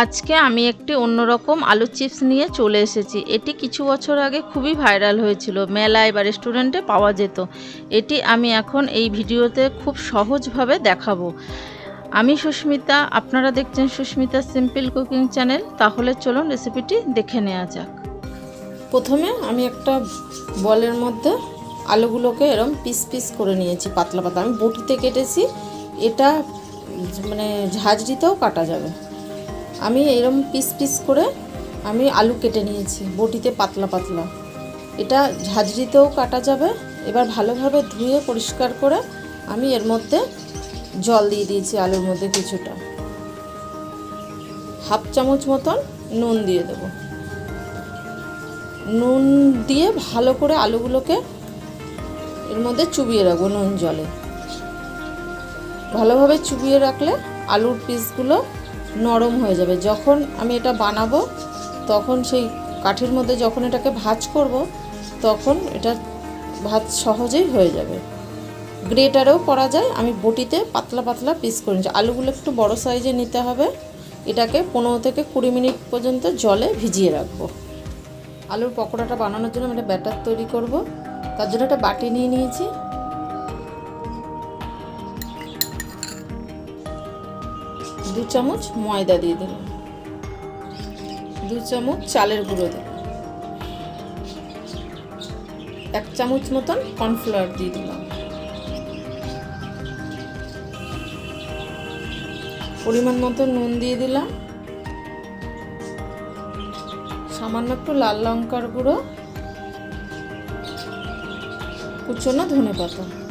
আজকে আমি একটি অন্যরকম আলু চিপস নিয়ে চলে এসেছি। এটি কিছু বছর আগে খুবই ভাইরাল হয়েছিল। মেলায় বা রেস্টুরেন্টে পাওয়া যেত। এটি আমি এখন এই ভিডিওতে খুব সহজভাবে দেখাবো। আমি সুস্মিতা, আপনারা দেখছেন সুস্মিতা সিম্পল কুকিং চ্যানেল। তাহলে চলুন রেসিপিটি দেখে নেওয়া যাক। প্রথমে আমি একটা বলের মধ্যে আলুগুলোকে এরম পিস পিস করে নিয়েছি, পাতলা পাতলা। আমি বটিতে কেটেছি। এটা মানে ঝাঁঝরিতেও কাটা যাবে। আমি এরম পিস পিস করে আমি আলু কেটে নিয়েছি, বটিতে পাতলা পাতলা। এটা ঝাঁঝরিতেও কাটা যাবে, এবার ভালোভাবে ধুয়ে পরিষ্কার করে আমি এর মধ্যে জল দিয়ে দিয়েছি আলুর মধ্যে কিছুটা। হাফ চামচ মতন নুন দিয়ে দেবো। নুন দিয়ে ভালো করে আলুগুলোকে এর মধ্যে চুবিয়ে রাখব নুন জলে। ভালোভাবে চুবিয়ে রাখলে আলুর পিসগুলো নরম হয়ে যাবে। যখন আমি এটা বানাবো, তখন সেই কাঠের মধ্যে যখন এটাকে ভাজ করব, তখন এটা ভাজ সহজেই হয়ে যাবে। গ্রেটারেও করা যায়, আমি বটিতে পাতলা পাতলা পিস করে নিচ্ছি। আলুগুলো একটু বড় সাইজে নিতে হবে। এটাকে পনেরো থেকে কুড়ি মিনিট পর্যন্ত জলে ভিজিয়ে রাখব। আলুর পকোড়াটা বানানোর জন্য আমি একটা ব্যাটার তৈরি করব। তার জন্য একটা বাটি নিয়ে নিয়েছি। দু চামচ ময়দা দিয়ে দিলাম। দু চামচ চালের গুঁড়ো দিলাম। এক চামচ মতন কর্নফ্লাওয়ার দিয়ে দিলাম। পরিমাণ মতো নুন দিয়ে দিলাম। সামান্য একটু লাল লঙ্কার গুঁড়ো। কুচনো ধনে পাতা।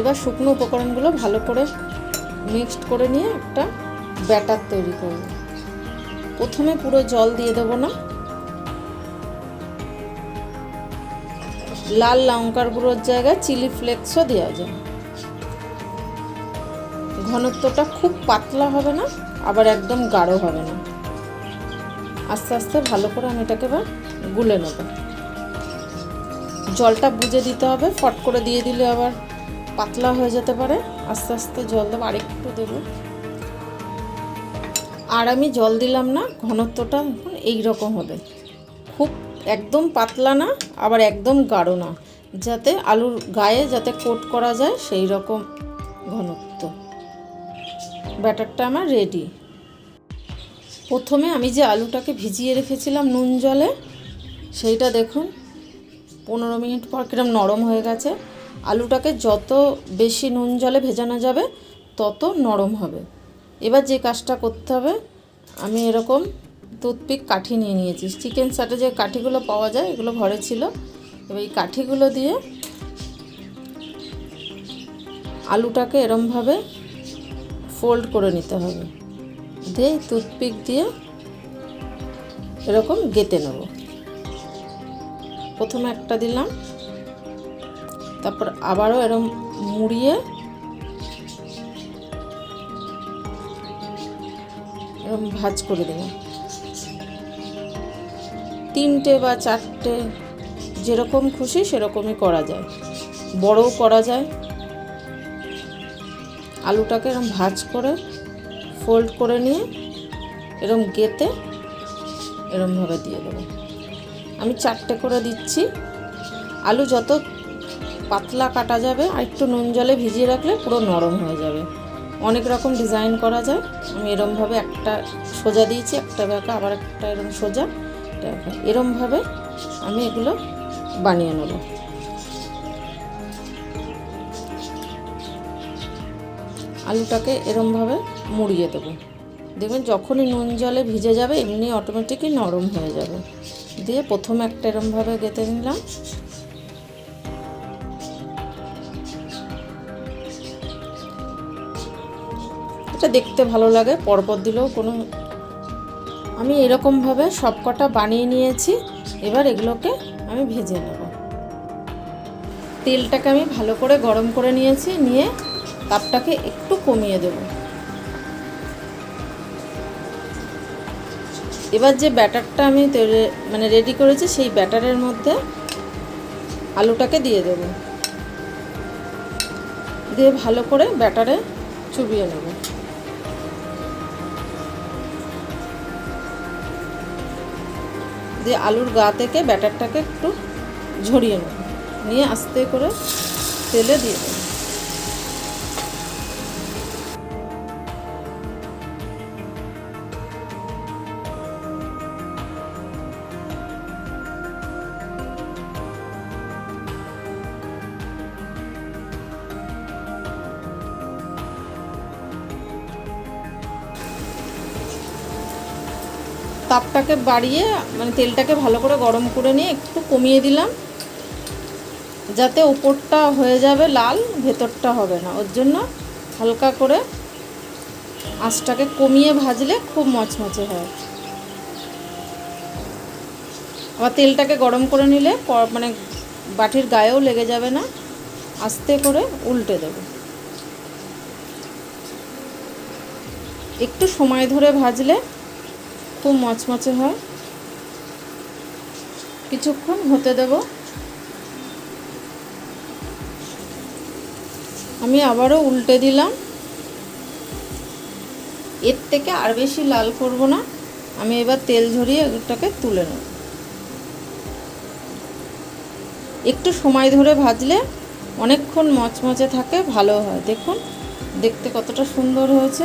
এবার শুকনো উপকরণগুলো ভালো করে মিক্সড করে নিয়ে একটা ব্যাটার তৈরি করব। প্রথমে পুরো জল দিয়ে দেবো না। লাল লঙ্কার গুঁড়োর জায়গায় চিলি ফ্লেক্সও দেওয়া যায়। ঘনত্বটা খুব পাতলা হবে না, আবার একদম গাঢ় হবে না। আস্তে আস্তে ভালো করে আমি এটাকে এবার গুলে নেব। জলটা বুঝে দিতে হবে, ফট করে দিয়ে দিলে আবার পাতলা হয়ে যেতে পারে। আস্তে আস্তে জল দেবো, আরেকটু দেবো। আর আমি জল দিলাম না, ঘনত্বটা এখন এইরকম হবে। খুব একদম পাতলা না, আবার একদম গাঢ় না, যাতে আলুর গায়ে যাতে কোট করা যায় সেই রকম ঘনত্ব। ব্যাটারটা আমার রেডি প্রথমে আমি যে আলুটাকে ভিজিয়ে রেখেছিলাম নুন জলে, সেইটা দেখুন, পনেরো মিনিট পর কিরম নরম হয়ে গেছে। আলুটাকে যত বেশি নুন জলে ভেজানো যাবে, তত নরম হবে। এবার যে কাজটা করতে হবে, আমি এরকম টুথপিক কাঠি নিয়ে নিয়েছি। চিকেন সাটে যে কাঠিগুলো পাওয়া যায়, এগুলো ঘরে ছিল। এবার এই কাঠিগুলো দিয়ে আলুটাকে এরমভাবে ফোল্ড করে নিতে হবে। দিয়ে টুথপিক দিয়ে এরকম গেতে নেব। প্রথমে একটা দিলাম। তারপর আবারও এরম মুড়িয়ে এরম ভাজ করে দিলাম তিনটে বা চারটে যেরকম খুশি সেরকমই করা যায়। বড়ও করা যায়। আলুটাকে এরম ভাজ করে, ফোল্ড করে নিয়ে এরম গেতে এরমভাবে দিয়ে দেবো। আমি চারটে করে দিচ্ছি। আলু যত পাতলা কাটা যাবে, আর একটু নুন জলে ভিজিয়ে রাখলে পুরো নরম হয়ে যাবে। অনেক রকম ডিজাইন করা যায়। আমি এরমভাবে একটা সোজা দিয়েছি, একটা ব্যাকা আবার একটা এরম সোজা। এরমভাবে আমি এগুলো বানিয়ে নেব। আলুটাকে এরমভাবে মুড়িয়ে দেবো। দেখবেন, যখনই নুন জলে ভিজে যাবে, এমনি অটোমেটিকই নরম হয়ে যাবে। দিয়ে প্রথমে একটা এরমভাবে গেঁথে নিলাম। দেখতে ভালো লাগে, পরপর দিলেও কোনো আমি এরকমভাবে সব কটা বানিয়ে নিয়েছি, এবার এগুলোকে আমি ভেজে নেব। তেলটাকে আমি ভালো করে গরম করে নিয়েছি, নিয়ে তাপটাকে একটু কমিয়ে দেব। এবার যে ব্যাটারটা আমি মানে রেডি করেছি, সেই ব্যাটারের মধ্যে আলুটাকে দিয়ে দেব। দিয়ে ভালো করে ব্যাটারে চুবিয়ে নেব। দিয়ে আলুর গা থেকে ব্যাটারটাকে একটু ঝরিয়ে নেব। নিয়ে আস্তে করে তেলে দিয়ে দেবো। তাপটাকে বাড়িয়ে মানে তেলটাকে ভালো করে গরম করে নিয়ে একটু কমিয়ে দিলাম। যাতে উপরটা হয়ে যাবে লাল, ভেতরটা হবে না। ওর জন্য হালকা করে আঁচটাকে কমিয়ে ভাজলে খুব মচমচে হয়। আবার তেলটাকে গরম করে নিলে মানে বাটির গায়েও লেগে যাবে না। আস্তে করে উল্টে দেবো। একটু সময় ধরে ভাজলে খুব মচমচে হয়। কিছুক্ষণ হতে দেব। আমি আবারও উল্টে দিলাম। এর থেকে আর বেশি লাল করব না। আমি এবার তেল ঝরিয়ে এটাকে তুলে নেব। একটু সময় ধরে ভাজলে অনেকক্ষণ মচমচে থাকে, ভালো হয়। দেখুন, দেখতে কতটা সুন্দর হয়েছে।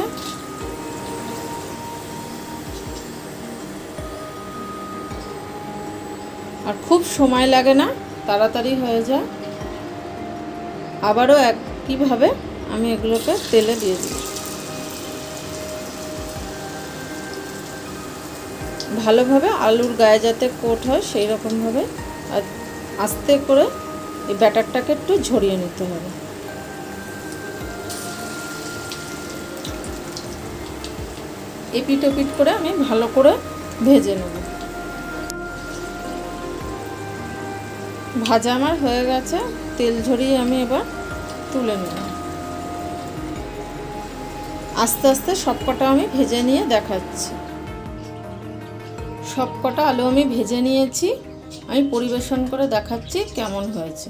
আর খুব সময় লাগে না, তাড়াতাড়ি হয়ে যায়। আবারও একইভাবে আমি এগুলোকে তেলে দিয়ে দিই। ভালোভাবে আলুর গায়ে যাতে কোট হয় সেই রকমভাবে আর আস্তে করে এই ব্যাটারটাকে একটু ঝরিয়ে নিতে হবে। এপিট ওপিট করে আমি ভালো করে ভেজে নেব। ভাজা আমার হয়ে গেছে, তেল ঝরিয়ে আমি এবার তুলে নিলাম আস্তে আস্তে সবকটা আমি ভেজে নিয়ে দেখাচ্ছি। সবকটা আলু আমি ভেজে নিয়েছি, আমি পরিবেশন করে দেখাচ্ছি কেমন হয়েছে।